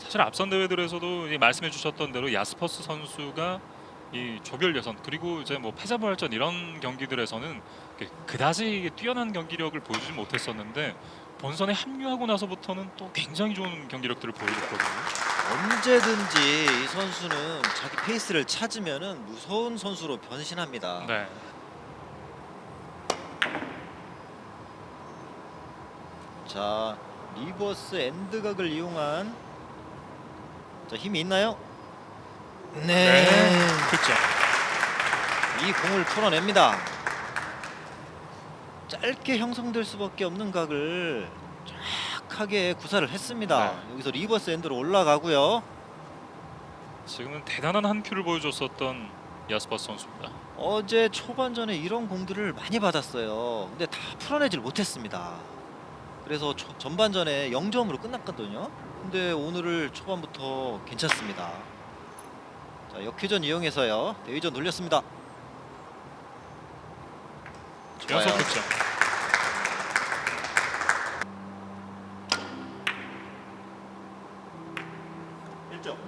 사실 앞선 대회들에서도 이 말씀해 주셨던 대로 야스퍼스 선수가 이 조별 예선 그리고 이제 뭐 패자부활전 이런 경기들에서는 그다지 뛰어난 경기력을 보여주지 못했었는데 본선에 합류하고 나서부터는 또 굉장히 좋은 경기력들을 보여줬거든요. 언제든지 이 선수는 자기 페이스를 찾으면은 무서운 선수로 변신합니다. 네. 자 리버스 엔드각을 이용한 자 힘이 있나요? 네. 그렇죠. 이 공을 풀어냅니다. 짧게 형성될 수밖에 없는 각을 정확하게 구사를 했습니다. 네. 여기서 리버스 엔드로 올라가고요. 지금은 대단한 한 큐를 보여줬었던 야스퍼스 선수입니다. 어제 초반전에 이런 공들을 많이 받았어요. 근데 다 풀어내질 못했습니다. 그래서 초- 전반전에 0점으로 끝났거든요. 근데 오늘을 초반부터 괜찮습니다. 자, 역회전 이용해서요. 대위전 돌렸습니다. 좋아요. 연속 득점.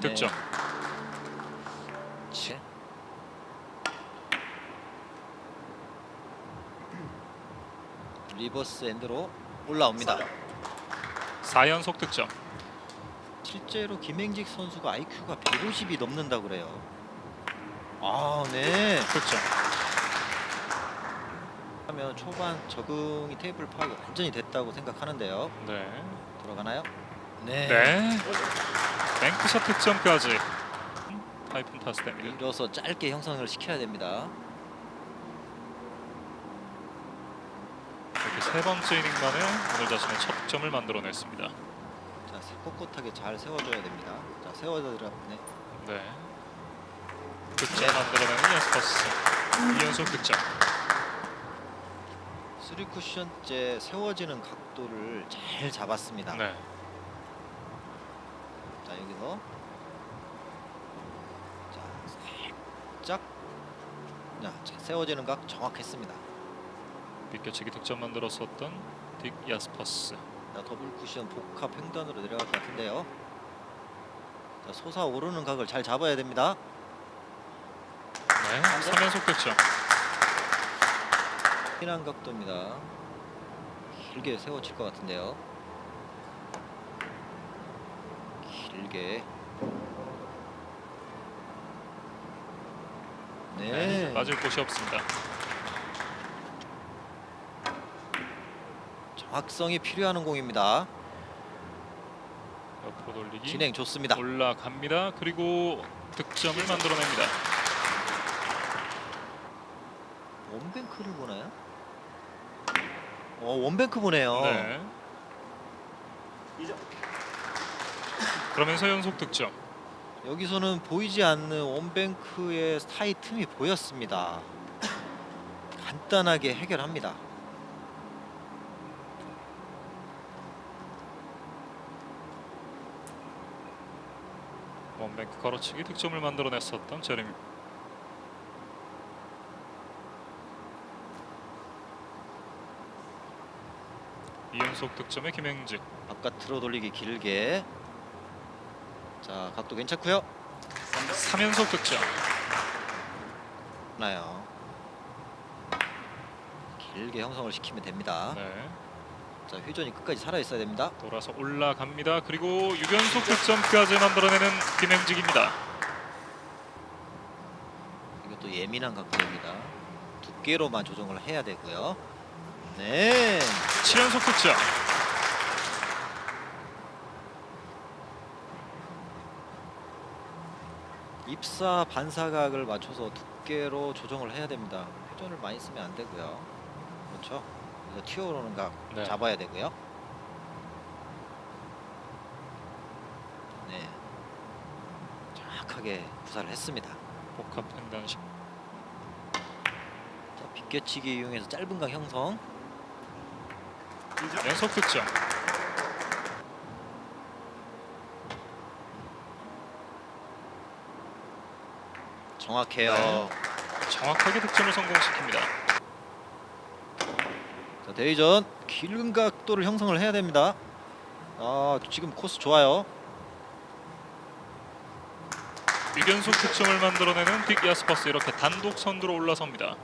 득점. 치. 리버스 엔드로 올라옵니다. 4연속 득점. 실제로 김행직 선수가 IQ가 150이 넘는다 그래요. 아, 네. 득점. 하면 초반 적응이 테이블 파악이 완전히 됐다고 생각하는데요. 네. 돌아가나요? 네. 네. 뱅크샷 득점까지. 타이푼 타스 됩니다. 밀어서 짧게 형성을 시켜야 됩니다. 이렇게 세 번째 이닝 만에 오늘 자신의 첫 득점을 만들어냈습니다. 자, 꼿꼿하게 잘 세워줘야 됩니다. 자, 세워드라. 네. 네. 득점 만들어내는 야스퍼스. 2연속 득점. 쓰리 쿠션째 세워지는 각도를 잘 잡았습니다. 네. 자 여기서 자 살짝 자, 자, 세워지는 각 정확했습니다. 비껴치기 득점 만들었었던 딕 야스퍼스. 자 더블 쿠션 복합 횡단으로 내려갈 것 같은데요. 자 솟아오르는 각을 잘 잡아야 됩니다. 네. 3연속 득점. 피난 각도입니다. 길게 세워질 것 같은데요. 길게. 네. 빠질 곳이 없습니다. 정확성이 필요한 공입니다. 옆으로 돌리기. 진행 좋습니다. 올라갑니다. 그리고 득점을 만들어냅니다. 원뱅크를 보나요? 어 원뱅크 보네요. 네. 그러면서 연속 득점. 여기서는 보이지 않는 원뱅크의 사이 틈이 보였습니다. 간단하게 해결합니다. 원뱅크 걸어치기 득점을 만들어냈었던 제레미. 이연속 득점의 김행직. 바깥으로 돌리기 길게. 자 각도 괜찮고요. 3연속 득점. 나요. 길게 형성을 시키면 됩니다. 네. 자 회전이 끝까지 살아 있어야 됩니다. 돌아서 올라갑니다. 그리고 6연속 득점까지 만들어내는 김행직입니다. 이것도 예민한 각도입니다. 두께로만 조정을 해야 되고요. 네. 7연속 득점. 입사 반사각을 맞춰서 두께로 조정을 해야 됩니다. 회전을 많이 쓰면 안 되고요. 그렇죠? 그래서 튀어오르는 각 네. 잡아야 되고요. 네. 정확하게 구사를 했습니다. 복합 횡단식. 자, 비껴치기 이용해서 짧은 각 형성. 연속 득점. 정확해요. 네. 정확하게 득점을 성공시킵니다. 자, 대회전 긴 각도를 형성을 해야 됩니다. 아, 지금 코스 좋아요. 유견속 득점을 만들어내는 빅 야스퍼스 이렇게 단독 선두로 올라섭니다.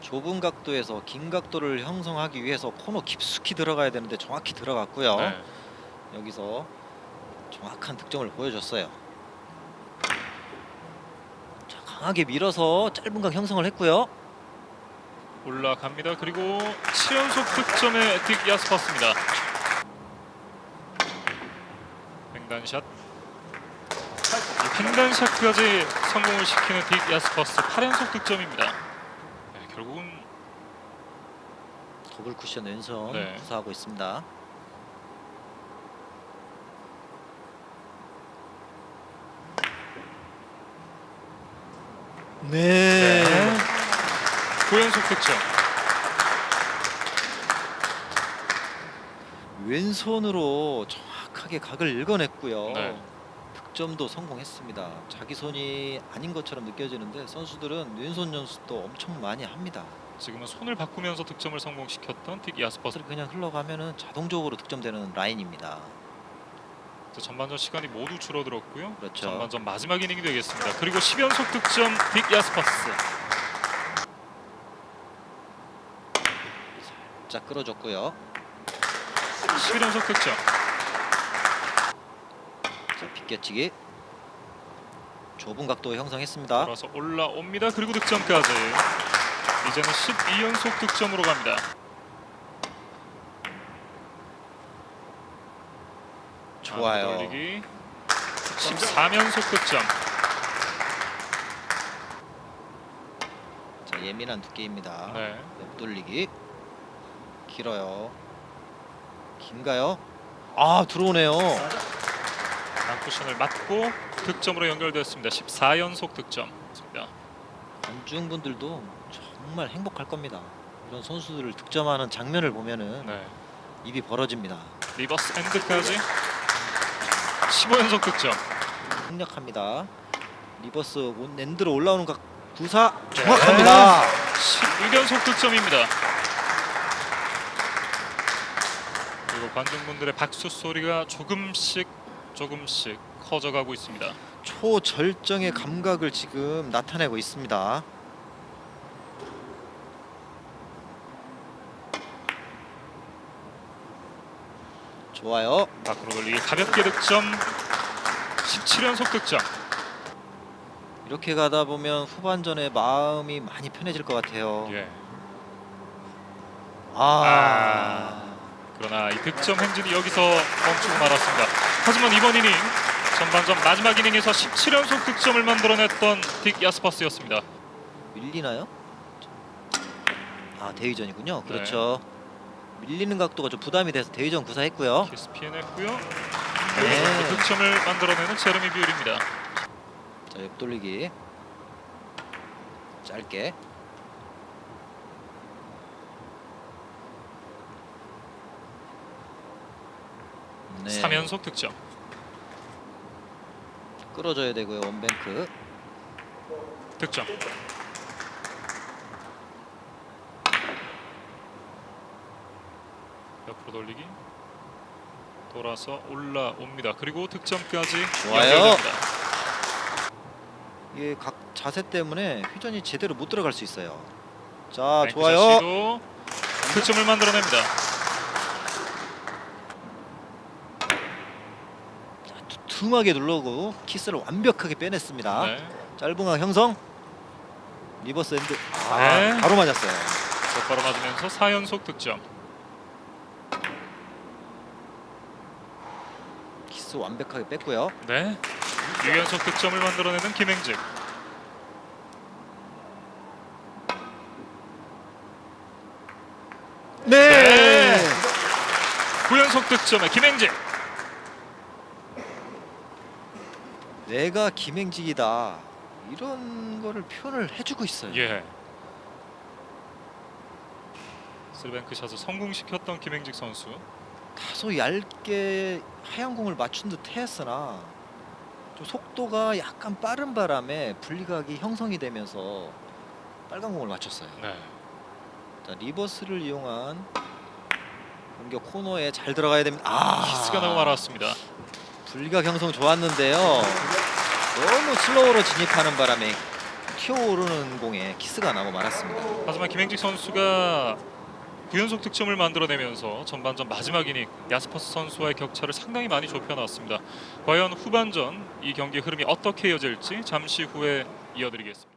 좁은 각도에서 긴 각도를 형성하기 위해서 코너 깊숙이 들어가야 되는데 정확히 들어갔고요. 네. 여기서 정확한 득점을 보여줬어요. 자, 강하게 밀어서 짧은 각 형성을 했고요. 올라갑니다. 그리고 7연속 득점의 딕 야스퍼스입니다. 횡단샷. 이 횡단샷까지 성공을 시키는 딕 야스퍼스 8연속 득점입니다. 네, 결국은 더블 쿠션 왼손 네. 구사하고 있습니다. 네. 네. 9연속 득점. 왼손으로 정확하게 각을 읽어냈고요. 네. 득점도 성공했습니다. 자기 손이 아닌 것처럼 느껴지는데 선수들은 왼손 연습도 엄청 많이 합니다. 지금은 손을 바꾸면서 득점을 성공시켰던 딕 야스퍼스. 그냥 흘러가면은 자동적으로 득점되는 라인입니다. 전반전 시간이 모두 줄어들었고요. 그렇죠. 전반전 마지막 이닝이 되겠습니다. 그리고 10연속 득점 딕 야스퍼스. 자 끌어줬고요. 11연속 득점. 자 빗겨치기. 좁은 각도 형성했습니다. 돌아서 올라옵니다. 그리고 득점까지. 이제는 12연속 득점으로 갑니다. 좋아요. 아, 돌리기 13연속 득점. 자 예민한 두께입니다. 네. 옆돌리기 길어요. 긴가요? 아 들어오네요. 단쿠션을 맞고 득점으로 연결됐습니다. 14연속 득점입니다. 관중분들도 정말 행복할 겁니다. 이런 선수들을 득점하는 장면을 보면은 네. 입이 벌어집니다. 리버스 엔드까지 15연속 득점. 강력합니다. 리버스 온- 엔드로 올라오는 각 구사 정확합니다. 16연속 득점입니다. 그리고 관중분들의 박수 소리가 조금씩 조금씩 커져가고 있습니다. 초절정의 감각을 지금 나타내고 있습니다. 좋아요. 밖으로 돌리기 가볍게 득점 17연속 득점. 이렇게 가다 보면 후반전에 마음이 많이 편해질 것 같아요. 예. 아, 그러나 이 득점 행진이 여기서 멈추고 말았습니다. 하지만 이번 이닝 전반전 마지막 이닝에서 17연속 득점을 만들어냈던 딕 야스퍼스였습니다. 밀리나요? 아 대위전이군요. 네. 그렇죠. 밀리는 각도가 좀 부담이 돼서 대위전 구사했고요. 키스 피해냈고요. 네. 여기서 득점을 만들어내는 제르미 뷰입니다. 자 옆돌리기 짧게 네. 3연속 득점. 끌어줘야 되고요 원뱅크 득점. 옆으로 돌리기. 돌아서 올라옵니다. 그리고 득점까지 좋아요. 연결됩니다. 이게 각 자세 때문에 회전이 제대로 못 들어갈 수 있어요 자 좋아요 자시도 득점을 만들어냅니다. tum하게 누르고 키스를 완벽하게 빼냈습니다 네. 짧은 각 형성 리버스 엔드 아, 네. 바로 맞았어요 곧바로 맞으면서 4연속 득점. 키스 완벽하게 뺐고요 네. 6연속 득점을 만들어내는 김행직. 네. 9연속 득점의 김행직. 내가 김행직이다 이런 거를 표현을 해주고 있어요. 예. 슬뱅크 샷을 성공시켰던 김행직 선수. 다소 얇게 하얀 공을 맞춘 듯 했으나 좀 속도가 약간 빠른 바람에 분리각이 형성이 되면서 빨간 공을 맞췄어요. 네. 자, 리버스를 이용한 공격 코너에 잘 들어가야 됩니다. 아, 키스가 나고 말았습니다. 불가 경성 좋았는데요. 너무 슬로우로 진입하는 바람에 튀어오르는 공에 키스가 나고 말았습니다. 하지만 김행직 선수가 9연속 득점을 만들어내면서 전반전 마지막 이닝 야스퍼스 선수와의 격차를 상당히 많이 좁혀놨습니다. 과연 후반전 이 경기의 흐름이 어떻게 이어질지 잠시 후에 이어드리겠습니다.